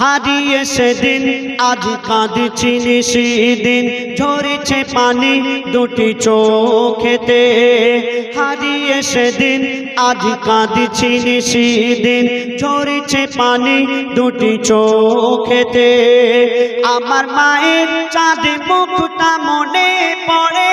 হারিয়ে সেদিন, আজ কাঁদছি সেদিন ঝরেছে পানি দুটি চোখেতে। হারিয়ে সেদিন, আজ কাঁদছি সেদিন ঝরেছে পানি দুটি চোখেতে। আমার মায়ের চাঁদ মুখটা মনে পড়ে।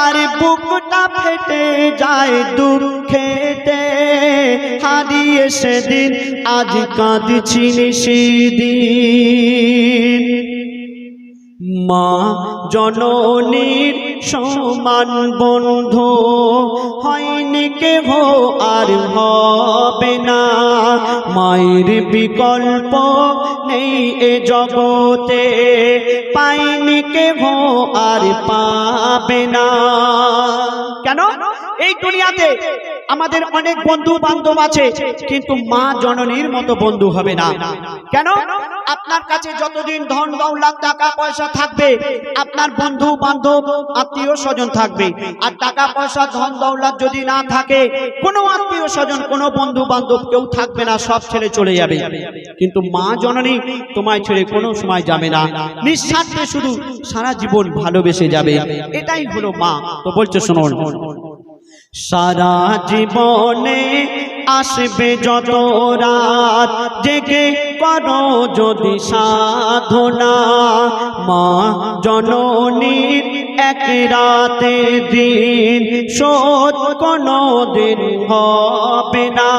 আর বুকটা ফেটে যায় দুঃখেতে হারিয়ে সেদিন আজ কাঁদছি সেদিন মা জননীর সমান বন্ধু। হয়নি কেহ আর হবে না। মায়ের বিকল্প নেই এ জগতে। পাইনি কেহ আর পাবে না। কেন? এই দুনিয়াতে আমাদের অনেক বন্ধু বান্ধব আছে, কিন্তু মা জননীর মতো বন্ধু হবে না। কেন? আপনার কাছে যতদিন ধন দৌলত টাকা পয়সা থাকবে, আপনার বন্ধু বান্ধব আত্মীয় স্বজন থাকবে। আর টাকা পয়সা ধন দৌলত যদি না থাকে, কোনো আত্মীয় স্বজন কোনো বন্ধু বান্ধব কেউ থাকবে না, সব ছেড়ে চলে যাবে। কিন্তু মা জননী তোমায় ছেড়ে কোনো সময় যাবে না। নিঃস্বার্থে শুধু সারা জীবন ভালোবেসে যাবে। এটাই হলো মা। তো বলছে, শুনুন সারা জীবনে আসবে যত রাত। জেগে করো যদি সাধনা। মা জননীর এক রাতে দিন শোধ কোনো দিন হবে না।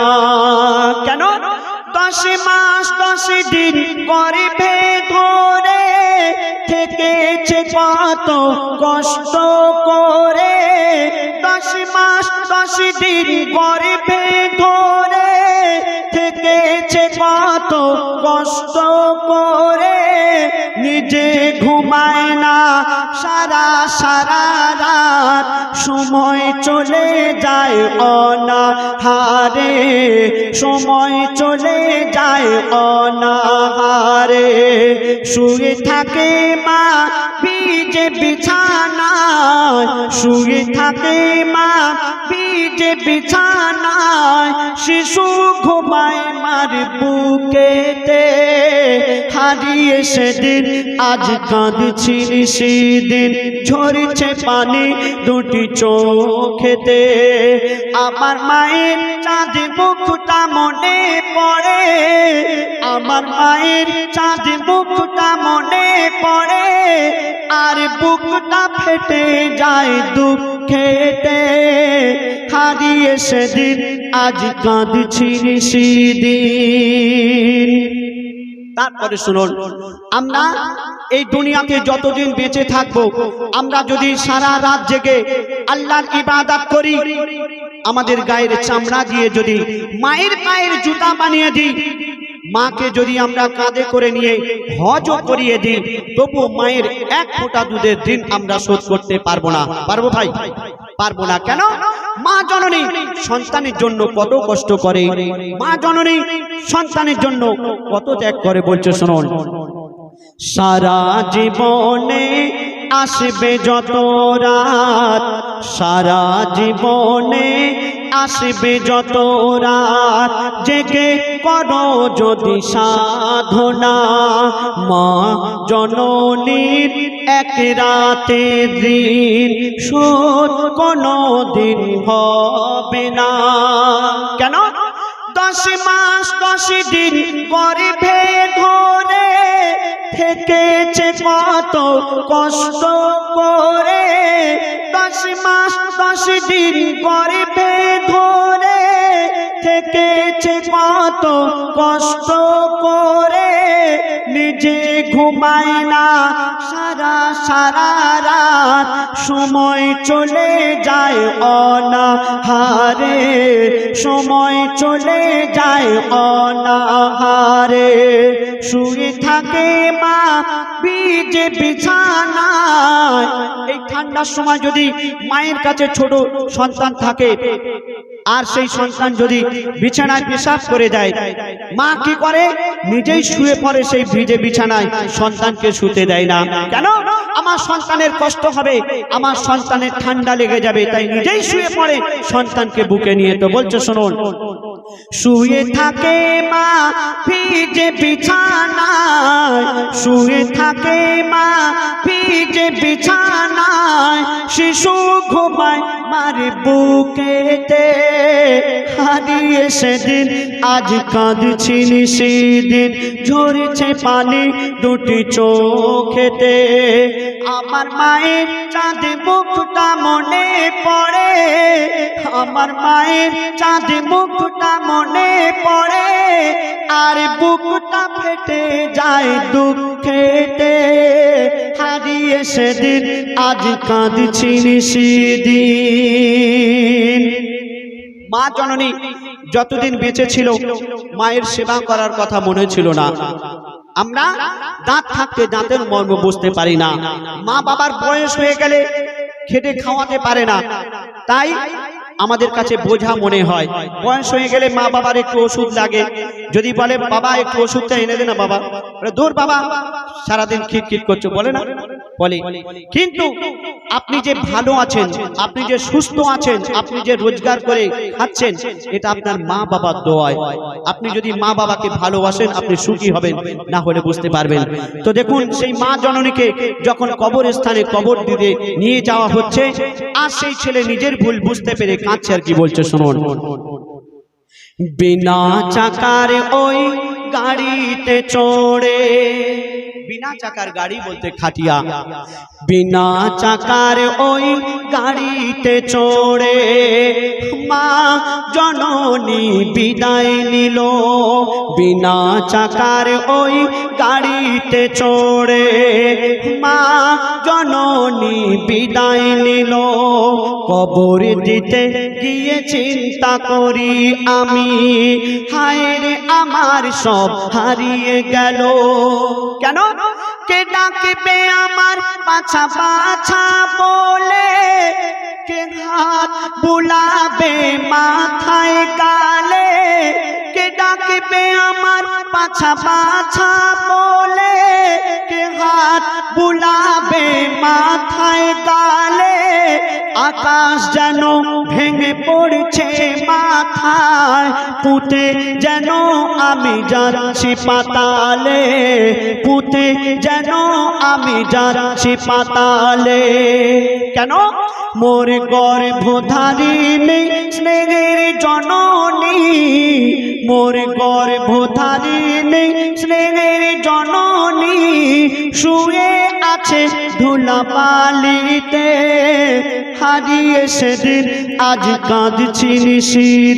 কেন? দশ মাস দশ দিন করবে ধরে, থেকেছে কত কষ্ট করে। দশ দিন করবে ধরে থেকেছে কত কষ্ট করে। নিজে ঘুমায় না, সারা সারা রাত সময় চলে যায় অনাহারে। সময় চলে যায় অনাহারে। শুয়ে থাকে মা বীজে বিছানায়, শুয়ে থাকে মা বীজে বিছানায়, শিশু ঘুমায় মার বুকেতে। হারিয়ে সেদিন, আজ কাঁদছি সেদিন, ঝরছে পানি দুটি চোখেতে। আমার মায়ের চাঁদ মুখটা মনে পড়ে, আমার মায়ের চাঁদ মুখটা মনে পড়ে। আর বুকটা ফেটে যায় দুঃখেতে। হারিয়ে সেদিন আজ কাঁদছি সেদিন তারপরে শুনুন, আমরা এই দুনিয়াতে যতদিন বেঁচে থাকব, আমরা যদি সারা রাত জেগে আল্লাহর ইবাদত করি, আমাদের গায়ের চামড়া দিয়ে যদি মায়ের পায়ের জুতা বানিয়ে দিই মাকে যদি আমরা কাঁধে করে নিয়ে হজও করিয়ে দিই, তবু মায়ের এক ফোঁটা দুধের দিন আমরা শোধ করতে পারব না। পারব ভাই? পারব না। কেন? মা জননী সন্তানের জন্য কত কষ্ট করে। মা জননী সন্তানের জন্য কত ত্যাগ করে। বলছে, শুনুন। সারা জীবনে আসবে যত রাত, সারা জীবনে আসবে যত রাত। জেগে করো যদি সাধনা। মা জননীর এক রাতে দিন শোধ কোনো দিন হবে না। কেন? দশ মাস দশ দিন করবে ধরে থেকেছে কত কষ্ট করে। দশ মাস, দশ দিন করবে ধরে থেকেছে কত কষ্ট করে। নিজে ঘুমায় না, সারা সারা রাত সময় চলে যায় অনাহারে। সময় চলে যায় অনাহারে। শুয়ে থাকে মা বীজে বিছানায়। এই ঠান্ডার সময় যদি মায়ের কাছে ছোট সন্তান থাকে, আর সেই সন্তান যদি বিছানায় পেশাব করে দেয়, মা কি করে? নিজেই শুয়ে পড়ে সেই ভিজে বিছানায় সন্তানকে শুতে দেয় না। কেন? আমার সন্তানের কষ্ট হবে, আমার সন্তানের ঠান্ডা লেগে যাবে, তাই নিজেই শুয়ে পড়ে সন্তানকে বুকে নিয়ে। তো বলছে, শুনুন শুয়ে থাকে মা ভিজে বিছানায়। শুয়ে থাকে মা ভিজে বিছানায় শিশু ঘুমায় মারে বুকেতে। হারিয়ে সেদিন আজ কাঁদছি সেদিন ঝরেছে পানি দুটি চোখেতে। আমার মায়ের চাঁদ মুখটা মনে পড়ে, আমার মায়ের চাঁদ মুখটা মনে পড়ে, আর বুকটা ফেটে যায় দুঃখেতে। হারিয়ে সেদিন আজ কাঁদছি সেদিন মা জননী, যতদিন বেঁচে ছিল, মায়ের সেবা করার কথা মনে ছিল না। আমরা দাঁত থাকতে দাঁতের মর্ম বুঝতে পারি না। মা বাবার বয়স হয়ে গেলে খেটে খাওয়াতে পারে না। তাই আমাদের কাছে বোঝা মনে হয়। বয়স হয়ে গেলে মা বাবার একটু ওষুধ লাগে। যদি বলে, বাবা, একটু ওষুধটা এনে দে না বাবা। দূর বাবা, সারাদিন খিট খিট করছ। বলে না। বলে, কিন্তু আপনি যে ভালো আছেন, আপনি যে সুস্থ আছেন, আপনি যে রোজগার করে খাচ্ছেন, এটা আপনার মা বাবার দোয়ায়। আপনি যদি মা বাবাকে ভালোবাসেন, আপনি সুখী হবেন, না হলে বুঝতে পারবেন। তো দেখুন, সেই মা জননীকে যখন কবর স্থানে কবর দিতে নিয়ে যাওয়া হচ্ছে, আর সেই ছেলে নিজের ভুল বুঝতে পেরে কাঁদছে আর কি বলছে, শুনুন। বিনা চাকার ওই গাড়িতে চড়ে। বিনা চাকার গাড়ি বলতে খাটিয়া। বিনা চাকার ওই গাড়িতে চড়ে। মা জননী বিদায় নিল। বিনা চাকার ওই গাড়িতে চড়ে। মা জননী বিদায় নিল। কবর দিতে গিয়ে চিন্তা করি আমি। হায় রে আমার সব হারিয়ে গেল। কেন? কে ডাকবে আমার পাছা পাছা বলে? কে হাত বুলাবে মাথায় কালে? কে ডাকবে আমার পাছা পাছা বলে? কে হাত বুলাবে মাথায় কালে? আকাশ যেন ভেঙে পড়ছে মাথায় পুঁতে যেন আমি যাচ্ছি পাতালে, পুঁতে যেন আমি যাচ্ছি পাতালে। কেন? মোর গর্ভধারী নেই স্নেহের জননী। মোর গর্ভধারী নেই স্নেহের জননী। শুয়ে আছে ধুলা পালিতে হারিয়ে সেদিন আজ কাঁদছি